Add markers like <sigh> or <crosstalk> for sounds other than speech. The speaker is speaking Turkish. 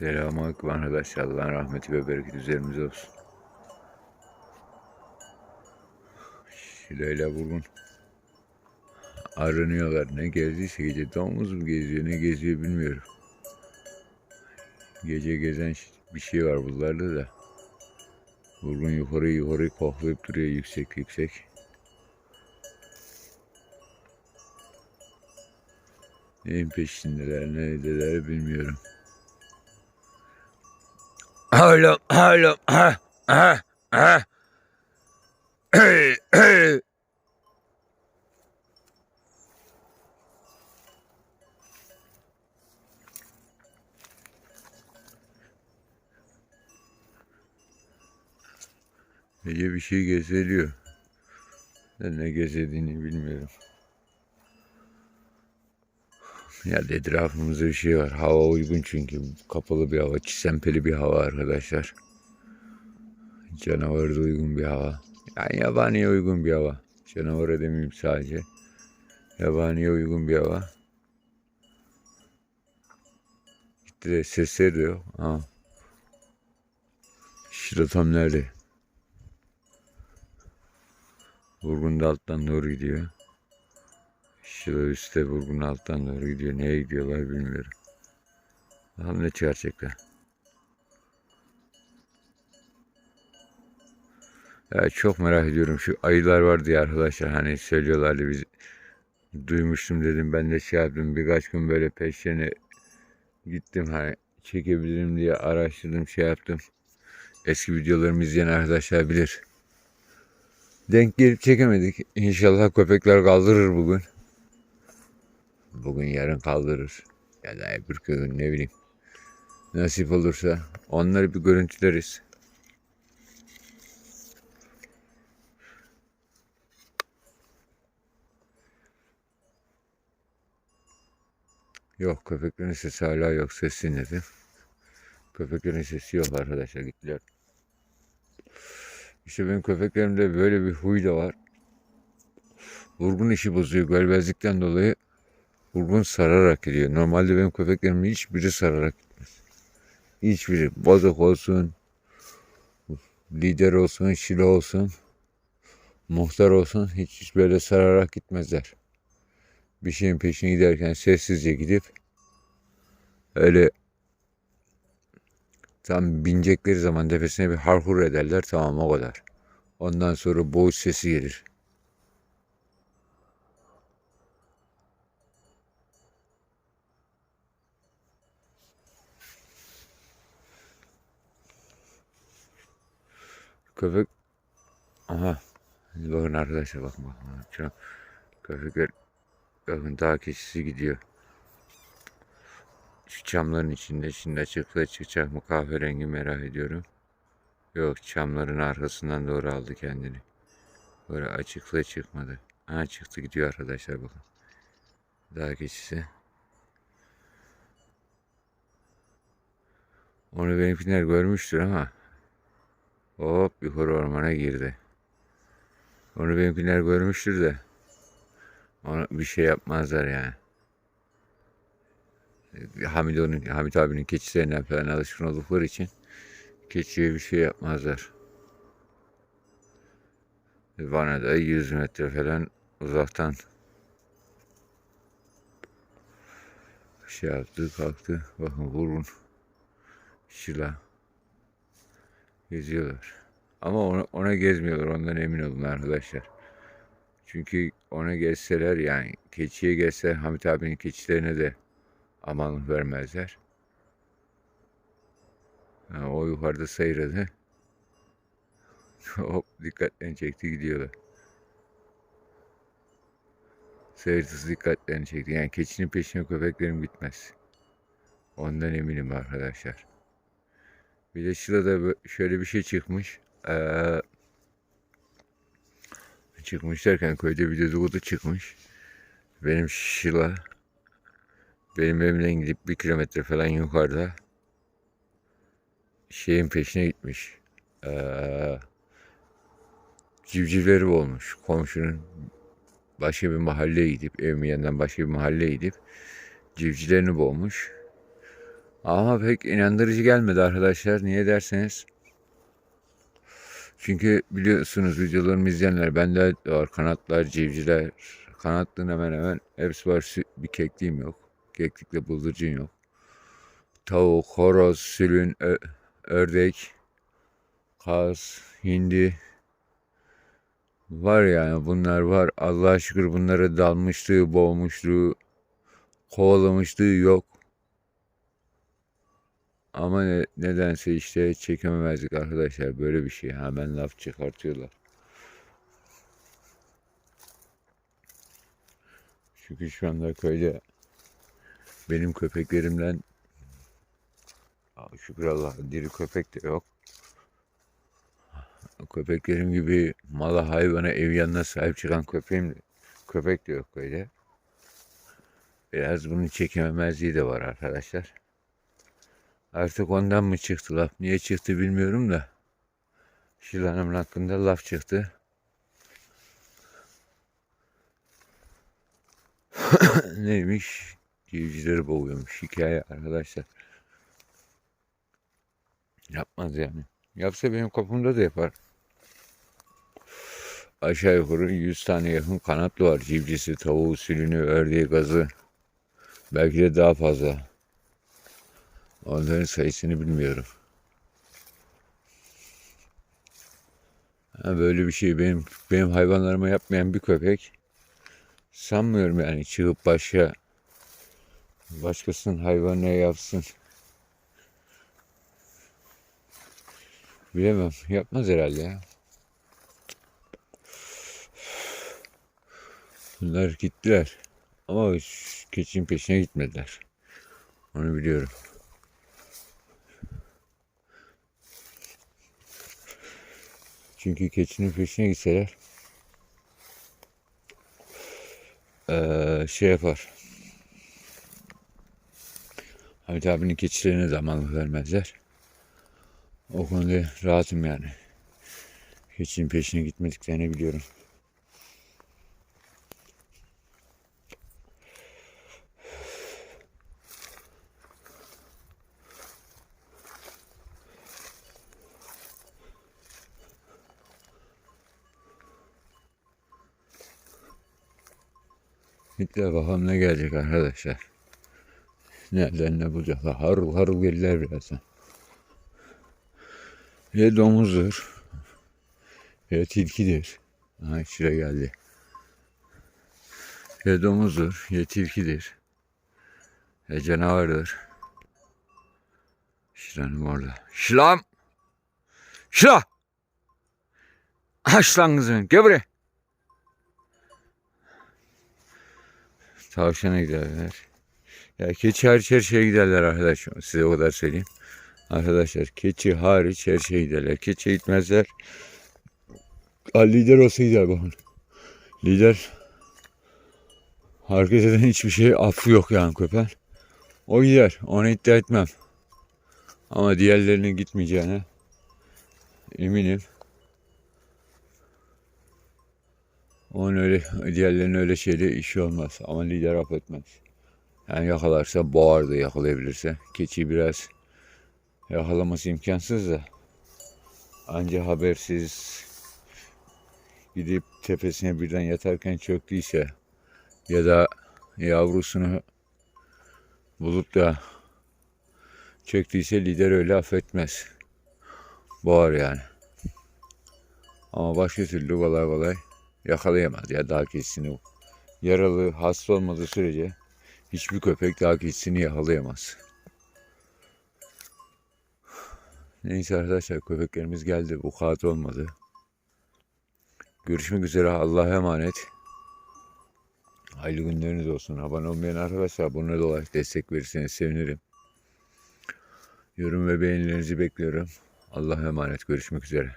Selamünaleyküm arkadaşlar. Allah'ın rahmeti ve bereketi üzerimize olsun. Şileyle vurgun. Aranıyorlar. Ne gezdiyse gece domuz mu geziyor ne geziyor bilmiyorum. Gece gezen bir şey var bunlarda da. Vurgun yukarı yukarı koklayıp duruyor yüksek yüksek. Neyin peşindeler, neredeler bilmiyorum. Alo, alo, ha, ha, ha. Ece bir şey gezeliyor. Ne gezediğini bilmiyorum. Ya etrafımızda bir şey var. Hava uygun çünkü. Kapalı bir hava. Çisempeli bir hava arkadaşlar. Canavara da uygun bir hava. Yani yabaniye uygun bir hava. Canavara demeyeyim sadece. Yabaniye uygun bir hava. Gitti de sesleri de yok. Ha. Şiratom nerede? Vurgun da alttan doğru gidiyor. Şila üstte vurgun alttan doğru gidiyor. Neye gidiyorlar bilmiyorum. Bakalım ne çıkaracaklar. Ya çok merak ediyorum. Şu ayılar vardı ya arkadaşlar. Hani söylüyorlardı biz duymuştum dedim. Ben de şey yaptım. Birkaç gün böyle peşlerine gittim. Hani çekebilirim diye araştırdım şey yaptım. Eski videolarımı izleyen arkadaşlar bilir. Denk gelip çekemedik. İnşallah köpekler kaldırır bugün. Bugün yarın kaldırır. Ya da öbür gün ne bileyim. Nasip olursa onları bir görüntüleriz. Yok köpeklerin sesi hala yok. Ses dinledim. Köpeklerin sesi yok arkadaşlar gittiler. İşte benim köpeklerimde böyle bir huy da var. Vurgun işi bozuyor. Gölbezlikten dolayı vurgun sararak gidiyor. Normalde benim köpeklerimin hiçbiri sararak gitmez. Hiçbiri. Bozok olsun, lider olsun, şilo olsun, muhtar olsun hiç, hiç böyle sararak gitmezler. Bir şeyin peşine giderken sessizce gidip öyle tam binecekleri zaman tepesine bir harhur ederler tamam o kadar. Ondan sonra boğuş sesi gelir. Köpek aha bakın arkadaşlar bakın bakın. Şu köpekler bakın dağ keçisi gidiyor. Şu çamların içinde şimdi açıkla çıkacak mı kahverengi merak ediyorum. Yok çamların arkasından doğru aldı kendini. Böyle açıkla çıkmadı. Ha çıktı gidiyor arkadaşlar bakın. Dağ keçisi. Onu benimkiler görmüştür ama hop yukarı ormana girdi. Onu benimkiler görmüştür de ona bir şey yapmazlar yani. Hamid onun Hamit abinin keçilerinden falan alışkın oldukları için keçiye bir şey yapmazlar. Bana da 100 metre falan uzaktan şey yaptı kalktı. Bakın vurun. Şila. Geziyorlar. Ama ona, ona gezmiyorlar ondan emin olun arkadaşlar. Çünkü ona gezseler yani keçiye gezse Hamit abinin keçilerine de amanlık vermezler. Ha, o yukarıda sayırdı. <laughs> Hop dikkatlerini çekti gidiyorlar. Seyircisi dikkatlerini çekti. Yani keçinin peşine köpeklerim gitmez. Ondan eminim arkadaşlar. Bir de şurada şöyle bir şey çıkmış. Ee, çıkmış derken köyde bir dedikodu çıkmış. Benim Şila benim evimden gidip bir kilometre falan yukarıda şeyin peşine gitmiş. Ee, civcivleri olmuş. Komşunun başka bir mahalleye gidip evimin yanından başka bir mahalleye gidip civcivlerini boğmuş. Ama pek inandırıcı gelmedi arkadaşlar. Niye derseniz. Çünkü biliyorsunuz videolarımı izleyenler bende var kanatlar, civcivler. Kanatlığın hemen hemen hepsi var. Bir kekliğim yok. Keklikle bıldırcın yok. Tavuk, horoz, sülün, ördek, kaz, hindi. Var yani bunlar var. Allah'a şükür bunları dalmışlığı, boğmuşluğu, kovalamışlığı yok. Ama ne- nedense işte çekememezdik arkadaşlar böyle bir şey. Hemen laf çıkartıyorlar. Çünkü şu anda köyde benim köpeklerimden şükür Allah'a diri köpek de yok. Köpeklerim gibi mala hayvana ev yanına sahip çıkan köpeğim de, köpek de yok köyde. Biraz bunun çekememezliği de var arkadaşlar. Artık ondan mı çıktı laf? Niye çıktı bilmiyorum da. Şil Hanım'ın hakkında laf çıktı. <coughs> Neymiş? Civcivleri boğuyormuş. Hikaye arkadaşlar. Yapmaz yani. Yapsa benim kapımda da yapar. Aşağı yukarı 100 tane yakın kanatlı var. Civcisi, tavuğu, sülünü, ördeği, gazı. Belki de daha fazla. Onların sayısını bilmiyorum. Ha, böyle bir şey benim benim hayvanlarıma yapmayan bir köpek sanmıyorum yani çıkıp başka başkasının hayvanına yapsın. Bilemem. Yapmaz herhalde ya. Bunlar gittiler. Ama keçinin peşine gitmediler. Onu biliyorum. Çünkü keçinin peşine gitseler şey yapar. Hamit abinin keçilerine zamanlık vermezler. O konuda rahatım yani. Keçinin peşine gitmediklerini biliyorum. Hitler bakalım ne gelecek arkadaşlar. Nereden ne bulacaklar? Harıl harıl gelirler birazdan. Ya domuzdur. Ya tilkidir. Aha şuraya geldi. Ya domuzdur. Ya tilkidir. Ya canavardır. Şilanım orada. Şilam! Şila! Aç lan kızım. Gel buraya. Tavşana giderler. Ya keçi hariç her şeye giderler arkadaşlar. Size o kadar söyleyeyim. Arkadaşlar keçi hariç her şeye giderler. Keçi gitmezler. Ha, lider olsa gider bakın. Lider hareket eden hiçbir şey affı yok yani köpen. O gider. Onu iddia etmem. Ama diğerlerinin gitmeyeceğine eminim. Onun öyle, diğerlerinin öyle şeyde işi olmaz. Ama lider affetmez. Yani yakalarsa boğar da yakalayabilirse. Keçi biraz yakalaması imkansız da. Anca habersiz gidip tepesine birden yatarken çöktüyse ya da yavrusunu bulup da çöktüyse lider öyle affetmez. Boğar yani. Ama başka türlü kolay kolay yakalayamaz ya daha keçisini. Yaralı, hasta olmadığı sürece hiçbir köpek daha keçisini yakalayamaz. Neyse arkadaşlar köpeklerimiz geldi. Bu kağıt olmadı. Görüşmek üzere. Allah'a emanet. Hayırlı günleriniz olsun. Abone olmayan arkadaşlar abone olarak destek verirseniz sevinirim. Yorum ve beğenilerinizi bekliyorum. Allah'a emanet. Görüşmek üzere.